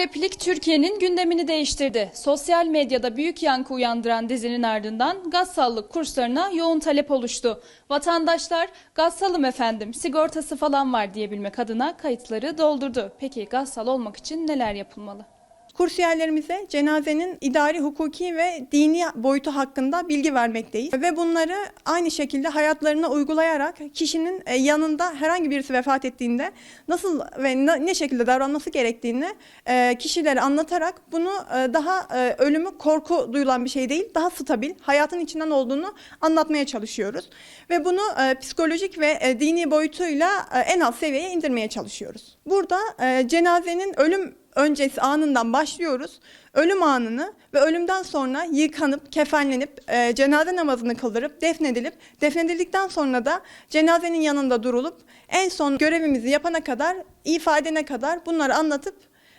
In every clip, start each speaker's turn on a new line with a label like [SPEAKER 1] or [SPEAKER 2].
[SPEAKER 1] replik Türkiye'nin gündemini değiştirdi. Sosyal medyada büyük yankı uyandıran dizinin ardından gaz sağlık kurslarına yoğun talep oluştu. Vatandaşlar gaz salım efendim sigortası falan var diyebilmek adına kayıtları doldurdu. Peki gaz sal olmak için neler yapılmalı?
[SPEAKER 2] Kursiyerlerimize cenazenin idari, hukuki ve dini boyutu hakkında bilgi vermekteyiz. Ve bunları aynı şekilde hayatlarına uygulayarak kişinin e, yanında herhangi birisi vefat ettiğinde nasıl ve ne şekilde davranması gerektiğini e, kişilere anlatarak bunu e, daha ölümü korku duyulan bir şey değil, daha stabil, hayatın içinden olduğunu anlatmaya çalışıyoruz. Ve bunu psikolojik ve dini boyutuyla en alt seviyeye indirmeye çalışıyoruz. Burada cenazenin ölüm öncesi anından başlıyoruz. Ölüm anını ve ölümden sonra yıkanıp, kefenlenip, e, cenaze namazını kıldırıp, defnedilip, defnedildikten sonra da cenazenin yanında durulup, en son görevimizi yapana kadar, ifadene kadar bunları anlatıp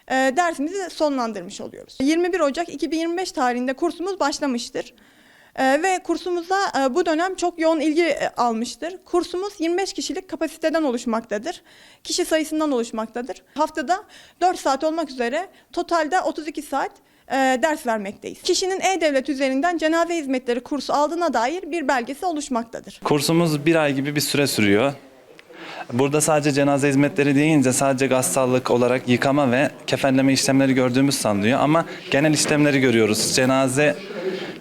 [SPEAKER 2] e, dersimizi sonlandırmış oluyoruz. 21 Ocak 2025 tarihinde kursumuz başlamıştır. Ee, ve kursumuza e, bu dönem çok yoğun ilgi e, almıştır. Kursumuz 25 kişilik kapasiteden oluşmaktadır. Kişi sayısından oluşmaktadır. Haftada 4 saat olmak üzere totalde 32 saat e, ders vermekteyiz. Kişinin E-Devlet üzerinden cenaze hizmetleri kursu aldığına dair bir belgesi oluşmaktadır.
[SPEAKER 3] Kursumuz bir ay gibi bir süre sürüyor. Burada sadece cenaze hizmetleri deyince sadece gasallık olarak yıkama ve kefenleme işlemleri gördüğümüz sanılıyor. Ama genel işlemleri görüyoruz. Cenaze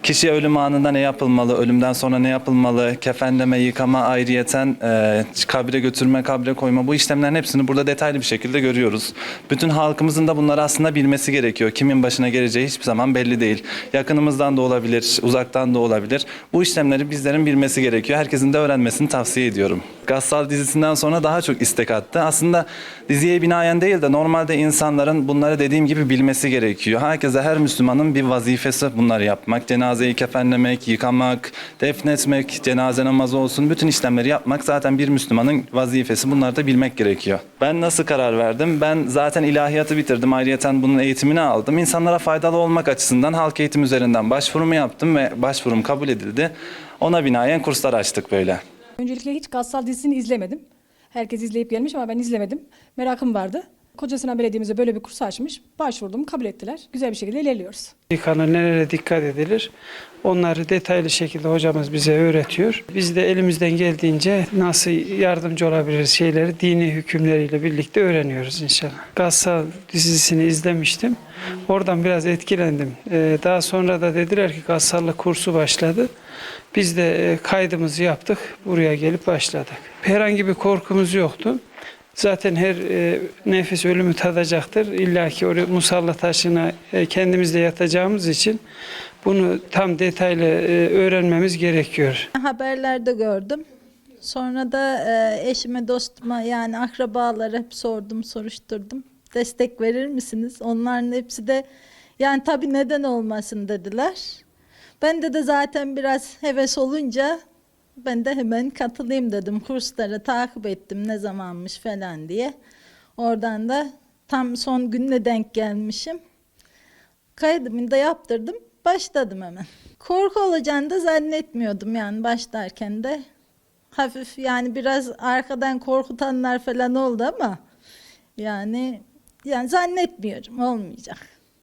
[SPEAKER 3] kişi ölüm anında ne yapılmalı, ölümden sonra ne yapılmalı, kefenleme, yıkama, ayrıyeten e, kabre götürme, kabre koyma bu işlemlerin hepsini burada detaylı bir şekilde görüyoruz. Bütün halkımızın da bunları aslında bilmesi gerekiyor. Kimin başına geleceği hiçbir zaman belli değil. Yakınımızdan da olabilir, uzaktan da olabilir. Bu işlemleri bizlerin bilmesi gerekiyor. Herkesin de öğrenmesini tavsiye ediyorum. Gassal dizisinden sonra daha çok istek attı. Aslında diziye binaen değil de normalde insanların bunları dediğim gibi bilmesi gerekiyor. Herkese, her Müslümanın bir vazifesi bunları yapmak. Cenazeyi kefenlemek, yıkamak, defnetmek, cenaze namazı olsun bütün işlemleri yapmak zaten bir Müslümanın vazifesi. Bunları da bilmek gerekiyor. Ben nasıl karar verdim? Ben zaten ilahiyatı bitirdim. Ayrıyeten bunun eğitimini aldım. İnsanlara faydalı olmak açısından halk eğitim üzerinden başvurumu yaptım ve başvurum kabul edildi. Ona binaen kurslar açtık böyle.
[SPEAKER 4] Öncelikle hiç Gassal dizisini izlemedim. Herkes izleyip gelmiş ama ben izlemedim. Merakım vardı. Kocasinan Belediye'mize böyle bir kurs açmış. Başvurdum, kabul ettiler. Güzel bir şekilde ilerliyoruz.
[SPEAKER 5] Yıkanır, nelere dikkat edilir? Onları detaylı şekilde hocamız bize öğretiyor. Biz de elimizden geldiğince nasıl yardımcı olabiliriz şeyleri dini hükümleriyle birlikte öğreniyoruz inşallah. Gassal dizisini izlemiştim. Oradan biraz etkilendim. Ee, daha sonra da dediler ki Gassallık kursu başladı. Biz de e, kaydımızı yaptık. Buraya gelip başladık. Herhangi bir korkumuz yoktu. Zaten her e, nefis ölümü tadacaktır. İlla ki oraya musalla taşına e, kendimiz de yatacağımız için bunu tam detaylı e, öğrenmemiz gerekiyor.
[SPEAKER 6] Haberlerde gördüm. Sonra da e, eşime, dostuma yani akrabalara hep sordum, soruşturdum. Destek verir misiniz? Onların hepsi de yani tabii neden olmasın dediler. Bende de zaten biraz heves olunca ben de hemen katılayım dedim. Kursları takip ettim ne zamanmış falan diye. Oradan da tam son gününe denk gelmişim. Kaydımı da yaptırdım. Başladım hemen. Korku olacağını da zannetmiyordum yani başlarken de. Hafif yani biraz arkadan korkutanlar falan oldu ama yani yani zannetmiyorum olmayacak.